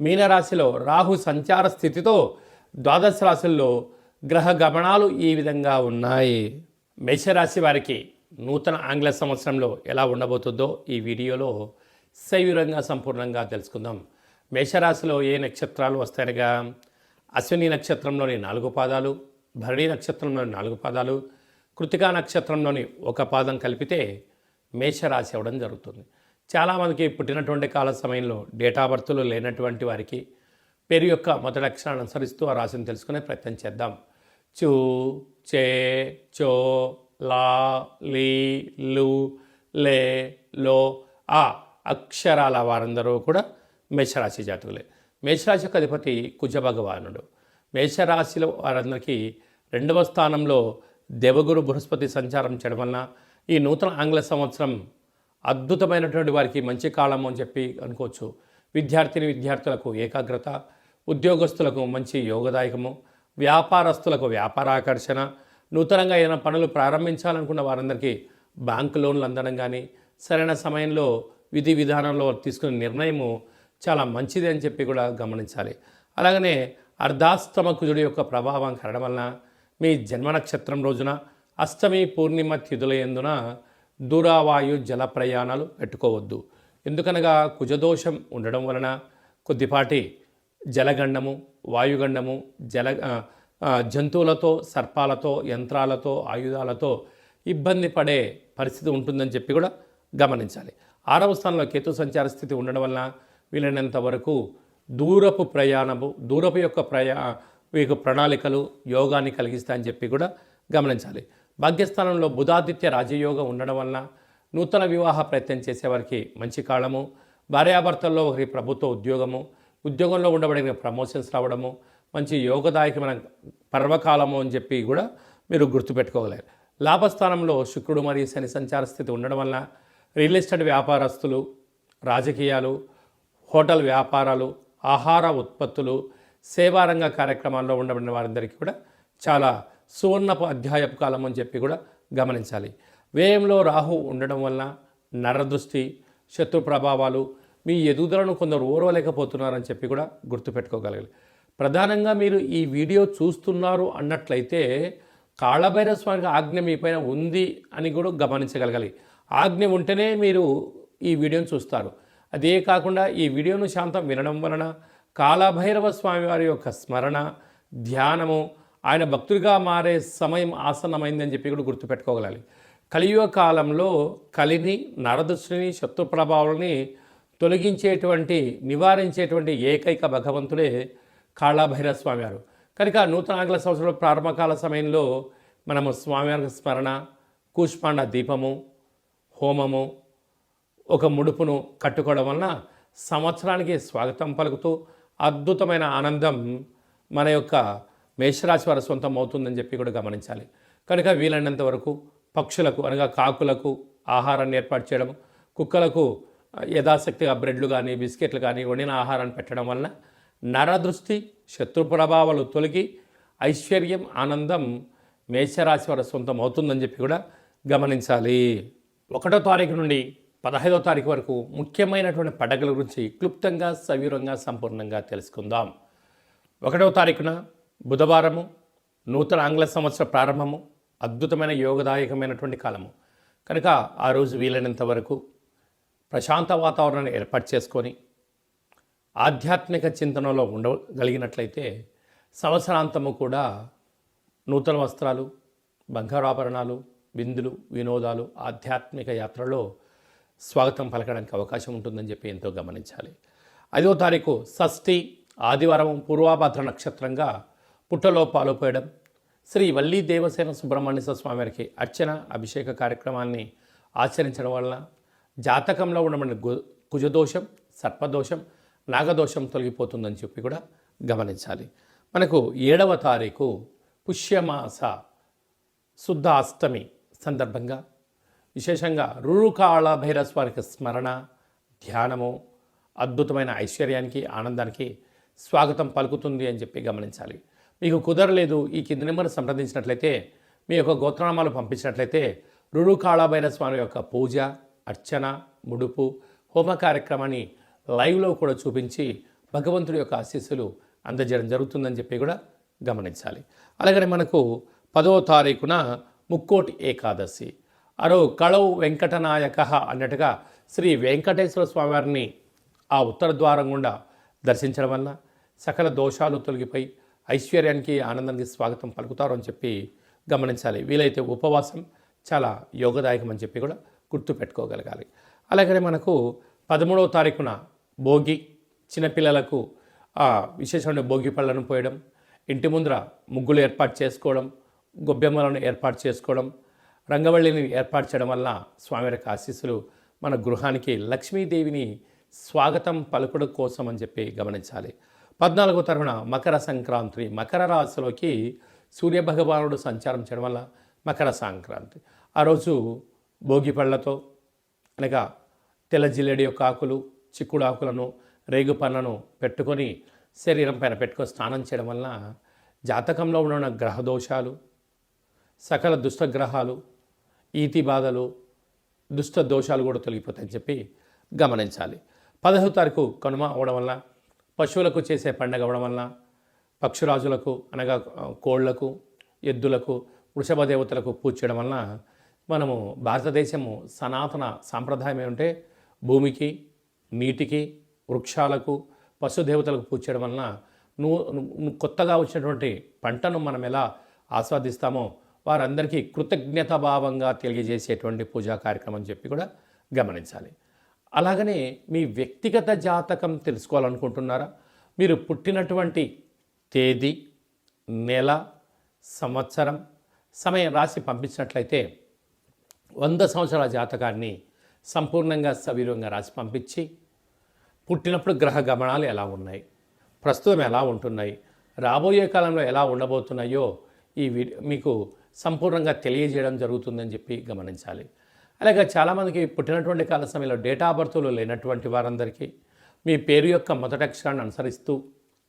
మీనరాశిలో రాహు సంచార స్థితితో ద్వాదశ రాశుల్లో గ్రహ గమనాలు ఈ విధంగా ఉన్నాయి. మేషరాశి వారికి నూతన ఆంగ్ల సంవత్సరంలో ఎలా ఉండబోతుందో ఈ వీడియోలో సవివరంగా సంపూర్ణంగా తెలుసుకుందాం. మేషరాశిలో ఏ నక్షత్రాలు వస్తాయనగా? అశ్విని నక్షత్రంలోని నాలుగు పాదాలు భరణి నక్షత్రంలోని నాలుగు పాదాలు కృతికా నక్షత్రంలోని ఒక పాదం కలిపితే మేషరాశి అవ్వడం జరుగుతుంది. చాలామందికి పుట్టినటువంటి కాల సమయంలో డేటా బర్త్లు లేనటువంటి వారికి పేరు యొక్క మొదటి అక్షరాన్ని అనుసరిస్తూ ఆ రాశిని తెలుసుకునే ప్రయత్నం చేద్దాం. చూ చే చో లా లీ లు లే లో ఆ అక్షరాల వారందరూ కూడా మేషరాశి జాతకులే. మేషరాశి యొక్క అధిపతి కుజ భగవానుడు. మేషరాశిలో వారందరికీ రెండవ స్థానంలో దేవగురు బృహస్పతి సంచారం చేయడం వలన ఈ నూతన ఆంగ్ల సంవత్సరం అద్భుతమైనటువంటి వారికి మంచి కాలం అని చెప్పి అనుకోవచ్చు. విద్యార్థిని విద్యార్థులకు ఏకాగ్రత ఉద్యోగస్తులకు మంచి యోగదాయకము వ్యాపారస్తులకు వ్యాపార ఆకర్షణ నూతనంగా ఏదైనా పనులు ప్రారంభించాలనుకున్న వారందరికీ బ్యాంకు లోన్లు అందడం కానీ సరైన సమయంలో విధి విధానంలో తీసుకునే నిర్ణయము చాలా మంచిది అని చెప్పి కూడా గమనించాలి. అలాగనే అర్ధాస్తమ కుజుడి యొక్క ప్రభావం కరడం వలన మీ జన్మ నక్షత్రం రోజున అష్టమి పూర్ణిమ తిథుల ఎందున దూరావాయు జల ప్రయాణాలు పెట్టుకోవద్దు. ఎందుకనగా కుజదోషం ఉండడం వలన కొద్దిపాటి జలగండము వాయుగండము జల జంతువులతో సర్పాలతో యంత్రాలతో ఆయుధాలతో ఇబ్బంది పడే పరిస్థితి ఉంటుందని చెప్పి కూడా గమనించాలి. ఆరవ స్థానంలో కేతు సంచార స్థితి ఉండడం వలన వీలైనంత వరకు దూరపు ప్రయాణము దూరపు యొక్క ప్రయా మీకు ప్రణాళికలు యోగాన్ని కలిగిస్తాయని చెప్పి కూడా గమనించాలి. భాగ్యస్థానంలో బుధాదిత్య రాజయోగం ఉండడం వలన నూతన వివాహ ప్రయత్నం చేసేవారికి మంచి కాలము భార్యాభర్తల్లో ఒకరి ప్రభుత్వ ఉద్యోగము ఉద్యోగంలో ఉండబడిన ప్రమోషన్స్ రావడము మంచి యోగదాయకమైన పర్వకాలము అని చెప్పి కూడా మీరు గుర్తుపెట్టుకోగలరు. లాభస్థానంలో శుక్రుడు మరియు శని సంచార స్థితి ఉండడం వలన రియల్ ఎస్టేట్ వ్యాపారస్తులు రాజకీయాలు హోటల్ వ్యాపారాలు ఆహార ఉత్పత్తులు సేవారంగ కార్యక్రమాల్లో ఉండబడిన వారందరికీ కూడా చాలా సువర్ణపు అధ్యాయపు కాలం అని చెప్పి కూడా గమనించాలి. వ్యయంలో రాహు ఉండడం వలన నరదృష్టి శత్రు ప్రభావాలు మీ ఎదుగుదలను కొందరు ఓర్వలేకపోతున్నారని చెప్పి కూడా గుర్తుపెట్టుకోగలగాలి. ప్రధానంగా మీరు ఈ వీడియో చూస్తున్నారు అన్నట్లయితే కాళభైరవ స్వామికి ఆజ్ఞ మీ పైన ఉంది అని కూడా గమనించగలగాలి. ఆజ్ఞ ఉంటేనే మీరు ఈ వీడియోను చూస్తారు. అదే కాకుండా ఈ వీడియోను శాంతం వినడం వలన కాళభైరవ స్వామి వారి యొక్క స్మరణ ధ్యానము ఆయన భక్తుడిగా మారే సమయం ఆసన్నమైందని చెప్పి కూడా గుర్తుపెట్టుకోగలాలి. కలియుగ కాలంలో కలిని నరదృష్టిని శత్రు ప్రభావాలని తొలగించేటువంటి నివారించేటువంటి ఏకైక భగవంతుడే కాళాభైరవ స్వామి వారు కనుక నూతన ఆంగ్ల సంవత్సరం ప్రారంభకాల సమయంలో మనము స్వామివారి స్మరణ కూష్మాండ దీపము హోమము ఒక ముడుపును కట్టుకోవడం వలన సంవత్సరానికి స్వాగతం పలుకుతూ అద్భుతమైన ఆనందం మన యొక్క మేషరాశి వారి సొంతం అవుతుందని చెప్పి కూడా గమనించాలి. కనుక వీలైనంత వరకు పక్షులకు అనగా కాకులకు ఆహారాన్ని ఏర్పాటు చేయడం కుక్కలకు యథాశక్తిగా బ్రెడ్లు కానీ బిస్కెట్లు కానీ వండిన ఆహారాన్ని పెట్టడం వలన నరదృష్టి శత్రు ప్రభావాలు తొలగి ఐశ్వర్యం ఆనందం మేషరాశి వారి సొంతం అవుతుందని చెప్పి కూడా గమనించాలి. ఒకటో తారీఖు నుండి పదహైదో తారీఖు వరకు ముఖ్యమైనటువంటి పండగల గురించి క్లుప్తంగా సవివరంగా సంపూర్ణంగా తెలుసుకుందాం. ఒకటవ తారీఖున బుధవారము నూతన ఆంగ్ల సంవత్సర ప్రారంభము అద్భుతమైన యోగదాయకమైనటువంటి కాలము. కనుక ఆ రోజు వీలైనంత వరకు ప్రశాంత వాతావరణాన్ని ఏర్పాటు చేసుకొని ఆధ్యాత్మిక చింతనలో ఉండగలిగినట్లయితే సంవత్సరాంతము కూడా నూతన వస్త్రాలు బంగారాభరణాలు విందులు వినోదాలు ఆధ్యాత్మిక యాత్రలో స్వాగతం పలకడానికి అవకాశం ఉంటుందని చెప్పి ఎంతో గమనించాలి. ఐదో తారీఖు షష్ఠి ఆదివారం పూర్వాభద్ర నక్షత్రంగా పుట్టలో పాలుపోయడం శ్రీ వల్లీ దేవసేన సుబ్రహ్మణ్య స్వామివారికి అర్చన అభిషేక కార్యక్రమాన్ని ఆచరించడం వలన జాతకంలో ఉండబడిన గు- కుజదోషం సర్పదోషం నాగదోషం తొలగిపోతుందని చెప్పి కూడా గమనించాలి. మనకు ఏడవ తారీఖు పుష్యమాస శుద్ధ అష్టమి సందర్భంగా విశేషంగా రురుకాళ భైరస్వానికి స్మరణ ధ్యానము అద్భుతమైన ఐశ్వర్యానికి ఆనందానికి స్వాగతం పలుకుతుంది అని చెప్పి గమనించాలి. మీకు కుదరలేదు ఈ కింది నెంబర్ను సంప్రదించినట్లయితే మీ యొక్క గోత్రనామాలు పంపించినట్లయితే రురుకాళ స్వామి యొక్క పూజ అర్చన ముడుపు హోమ కార్యక్రమాన్ని లైవ్లో కూడా చూపించి భగవంతుడి యొక్క ఆశీస్సులు అందజేయడం జరుగుతుందని చెప్పి కూడా గమనించాలి. అలాగనే మనకు పదవ తారీఖున ముక్కోటి ఏకాదశి. అరో కళౌ వెంకటనాయక అన్నట్టుగా శ్రీ వెంకటేశ్వర స్వామివారిని ఆ ఉత్తర ద్వారం గుండా దర్శించడం వల్ల సకల దోషాలు తొలగిపోయి ఐశ్వర్యానికి ఆనందానికి స్వాగతం పలుకుతారు అని చెప్పి గమనించాలి. వీలైతే ఉపవాసం చాలా యోగదాయకం అని చెప్పి కూడా గుర్తుపెట్టుకోగలగాలి అలాగనే మనకు పదమూడవ తారీఖున భోగి చిన్నపిల్లలకు ఆ విశేషమైన భోగి పళ్ళను పోయడం ఇంటి ముందర ముగ్గులు ఏర్పాటు చేసుకోవడం గొబ్బెమ్మలను ఏర్పాటు చేసుకోవడం రంగవల్లిని ఏర్పాటు చేయడం వల్ల స్వామివారికి ఆశీస్సులు మన గృహానికి లక్ష్మీదేవిని స్వాగతం పలుకుడు కోసం అని చెప్పి గమనించాలి. పద్నాలుగో తరఫున మకర సంక్రాంతి. మకర రాశిలోకి సూర్యభగవానుడు సంచారం చేయడం వల్ల మకర సంక్రాంతి. ఆ రోజు భోగి పళ్ళతో అనగా తెల్ల జిల్లేడి యొక్క ఆకులు చిక్కుడు ఆకులను రేగు పళ్ళను పెట్టుకొని శరీరం పైన పెట్టుకొని స్నానం చేయడం వలన జాతకంలో ఉన్న గ్రహ దోషాలు సకల దుష్టగ్రహాలు ఈతి బాధలు దుష్ట దోషాలు కూడా తొలగిపోతాయని చెప్పి గమనించాలి. పదహో తారీఖు కనుమ అవడం వల్ల పశువులకు చేసే పండగ అవ్వడం వలన పక్షురాజులకు అనగా కోళ్ళకు ఎద్దులకు వృషభ దేవతలకు పూజ చేయడం వలన మనము భారతదేశము సనాతన సాంప్రదాయం ఏమంటే భూమికి నీటికి వృక్షాలకు పశుదేవతలకు పూజ చేయడం వలన నువ్వు కొత్తగా వచ్చినటువంటి పంటను మనం ఎలా ఆస్వాదిస్తామో వారందరికీ కృతజ్ఞత భావంగా తెలియజేసేటువంటి పూజా కార్యక్రమం చెప్పి కూడా గమనించాలి. అలాగనే మీ వ్యక్తిగత జాతకం తెలుసుకోవాలనుకుంటున్నారా? మీరు పుట్టినటువంటి తేదీ నెల సంవత్సరం సమయం రాసి పంపించినట్లయితే వంద సంవత్సరాల జాతకాన్ని సంపూర్ణంగా సవీరంగా రాసి పంపించి పుట్టినప్పుడు గ్రహ గమనాలు ఎలా ఉన్నాయి? ప్రస్తుతం ఎలా ఉంటున్నాయి? రాబోయే కాలంలో ఎలా ఉండబోతున్నాయో ఈ మీకు సంపూర్ణంగా తెలియజేయడం జరుగుతుందని చెప్పి గమనించాలి. అలాగే చాలామందికి పుట్టినటువంటి కాల సమయంలో డేటా ఆఫ్ బర్త్లు లేనటువంటి వారందరికీ మీ పేరు యొక్క మొదటి అక్షరాన్ని అనుసరిస్తూ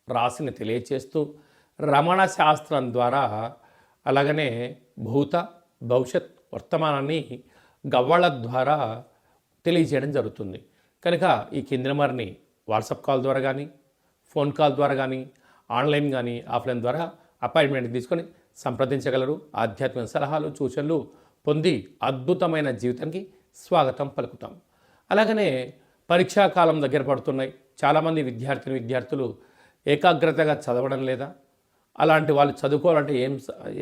రాశిని తెలియచేస్తూ రమణ శాస్త్రం ద్వారా అలాగనే భూత భవిష్యత్ వర్తమానాన్ని గవ్వళ ద్వారా తెలియజేయడం జరుగుతుంది. కనుక ఈ కింది నెంబర్ని వాట్సాప్ కాల్ ద్వారా కానీ ఫోన్ కాల్ ద్వారా కానీ ఆన్లైన్ కానీ ఆఫ్లైన్ ద్వారా అపాయింట్మెంట్ తీసుకొని సంప్రదించగలరు. ఆధ్యాత్మిక సలహాలు సూచనలు పొంది అద్భుతమైన జీవితానికి స్వాగతం పలుకుతాం. అలాగనే పరీక్షా కాలం దగ్గర పడుతున్నాయి. చాలామంది విద్యార్థిని విద్యార్థులు ఏకాగ్రతగా చదవడం లేదా అలాంటి వాళ్ళు చదువుకోవాలంటే ఏం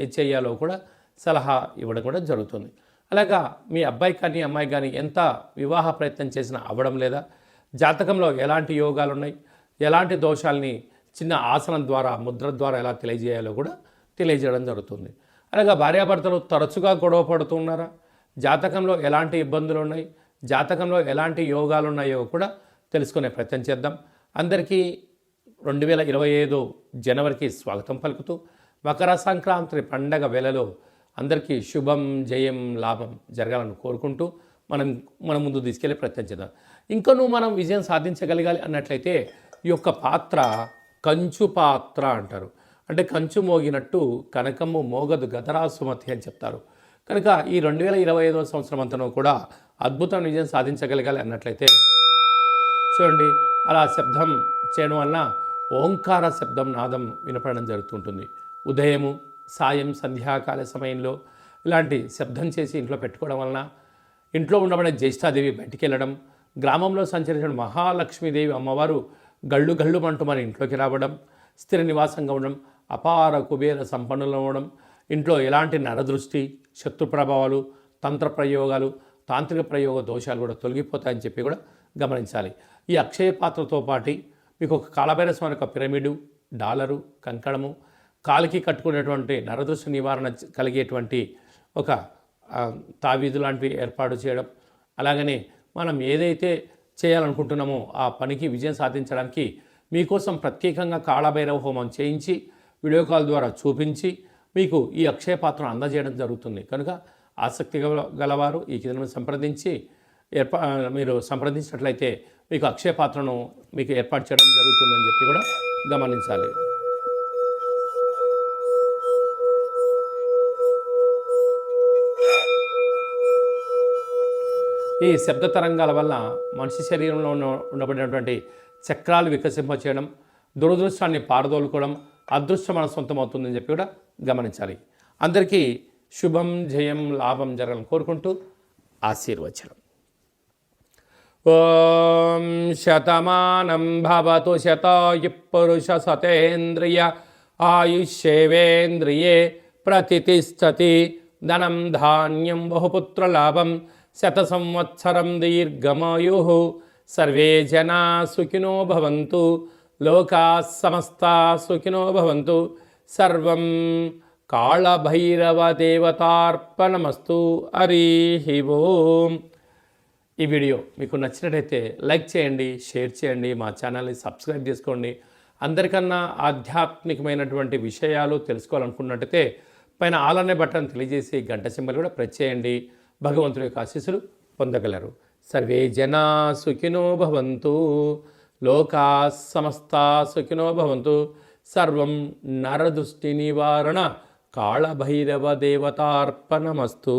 ఏం చేయాలో కూడా సలహా ఇవ్వడం కూడా జరుగుతుంది. అలాగా మీ అబ్బాయి కానీ అమ్మాయి కానీ ఎంత వివాహ ప్రయత్నం చేసినా అవ్వడం లేదా జాతకంలో ఎలాంటి యోగాలు ఉన్నాయి ఎలాంటి దోషాలని చిన్న ఆసనం ద్వారా ముద్ర ద్వారా ఎలా తెలియజేయాలో కూడా తెలియజేయడం జరుగుతుంది. అలాగే భార్యాభర్తలు తరచుగా గొడవ పడుతున్నారా? జాతకంలో ఎలాంటి ఇబ్బందులు ఉన్నాయి జాతకంలో ఎలాంటి యోగాలు ఉన్నాయో కూడా తెలుసుకునే ప్రయత్నం చేద్దాం. అందరికీ రెండు వేల ఇరవై ఐదు జనవరికి స్వాగతం పలుకుతూ మకర సంక్రాంతి పండగ వేళలో అందరికీ శుభం జయం లాభం జరగాలని కోరుకుంటూ మనం మన ముందు తీసుకెళ్ళి ప్రయత్నం చేద్దాం. ఇంకనూ మనం విజయం సాధించగలగాలి అన్నట్లయితే ఈ యొక్క పాత్ర కంచు పాత్ర అంటారు. అంటే కంచు మోగినట్టు కనకము మోగదు గదరా సుమతి అని చెప్తారు. కనుక ఈ రెండు వేల ఇరవై ఐదవ సంవత్సరం అంతనూ కూడా అద్భుతం విజయం సాధించగలగాలి అన్నట్లయితే చూడండి అలా శబ్దం చేయడం వలన ఓంకార శబ్దం నాదం వినపడడం జరుగుతుంటుంది. ఉదయము సాయం సంధ్యాకాల సమయంలో ఇలాంటి శబ్దం చేసి ఇంట్లో పెట్టుకోవడం వలన ఇంట్లో ఉండబడే జ్యేష్ఠాదేవి బయటికి వెళ్ళడం గ్రామంలో సంచరించిన మహాలక్ష్మీదేవి అమ్మవారు గళ్ళు గళ్ళు అంటూ మన ఇంట్లోకి రావడం స్థిర నివాసంగా ఉండడం అపార కుబేర సంపన్నులు అవ్వడం ఇంట్లో ఎలాంటి నరదృష్టి శత్రు ప్రభావాలు తంత్ర ప్రయోగాలు తాంత్రిక ప్రయోగ దోషాలు కూడా తొలగిపోతాయని చెప్పి కూడా గమనించాలి. ఈ అక్షయ పాత్రతో పాటు మీకు ఒక కాలభైర స్వామి యొక్క పిరమిడు డాలరు కంకణము కాలికి కట్టుకునేటువంటి నరదృష్టి నివారణ కలిగేటువంటి ఒక తావీదు లాంటివి ఏర్పాటు చేయడం అలాగనే మనం ఏదైతే చేయాలనుకుంటున్నామో ఆ పనికి విజయం సాధించడానికి మీకోసం ప్రత్యేకంగా కాళభైరవ హోమం చేయించి వీడియో కాల్ ద్వారా చూపించి మీకు ఈ అక్షయ పాత్రను అందజేయడం జరుగుతుంది. కనుక ఆసక్తి గల గలవారు ఈ కింద సంప్రదించి ఏర్పా మీరు సంప్రదించినట్లయితే మీకు అక్షయ పాత్రను మీకు ఏర్పాటు చేయడం జరుగుతుందని చెప్పి కూడా గమనించాలి. ఈ శబ్ద తరంగాల వల్ల మనిషి శరీరంలో ఉన్న ఉండబడినటువంటి చక్రాలు వికసింప చేయడం దురదృష్టాన్ని పారదోలుకోవడం అదృష్టం మన సొంతమవుతుందని చెప్పి కూడా గమనించాలి. అందరికీ శుభం జయం లాభం జరగాలని కోరుకుంటూ ఆశీర్వచనం. ఓం శతమానం భవతు శతాయు పురుష సతేంద్రియ ఆయుష్యేవేంద్రియే ప్రతిష్టతి ధనం ధాన్యం బహుపుత్రలాభం శత సంవత్సరం దీర్ఘమాయు. సర్వే జనా సుఖినో భవంతు. లోకా సమస్తా సుఖినో భవంతు. సర్వం కాళభైరవ దేవతార్పణమస్తు హరి ఓం. ఈ వీడియో మీకు నచ్చినట్టయితే లైక్ చేయండి షేర్ చేయండి మా ఛానల్ని సబ్స్క్రైబ్ చేసుకోండి. అందరికన్నా ఆధ్యాత్మికమైనటువంటి విషయాలు తెలుసుకోవాలనుకున్నట్టయితే పైన ఆలనే బట్టను బటన్ తెలియజేసి గంట సింబల్ కూడా ప్రెస్ చేయండి. భగవంతుడి యొక్క ఆశీస్సులు పొందగలరు. సర్వే జనా సుఖినో భవంతు. లోకా సమస్తా సుఖినో భవంతు. సర్వం నరదృష్టి నివారణ. కాళభైరవ దేవతార్పణమస్తు.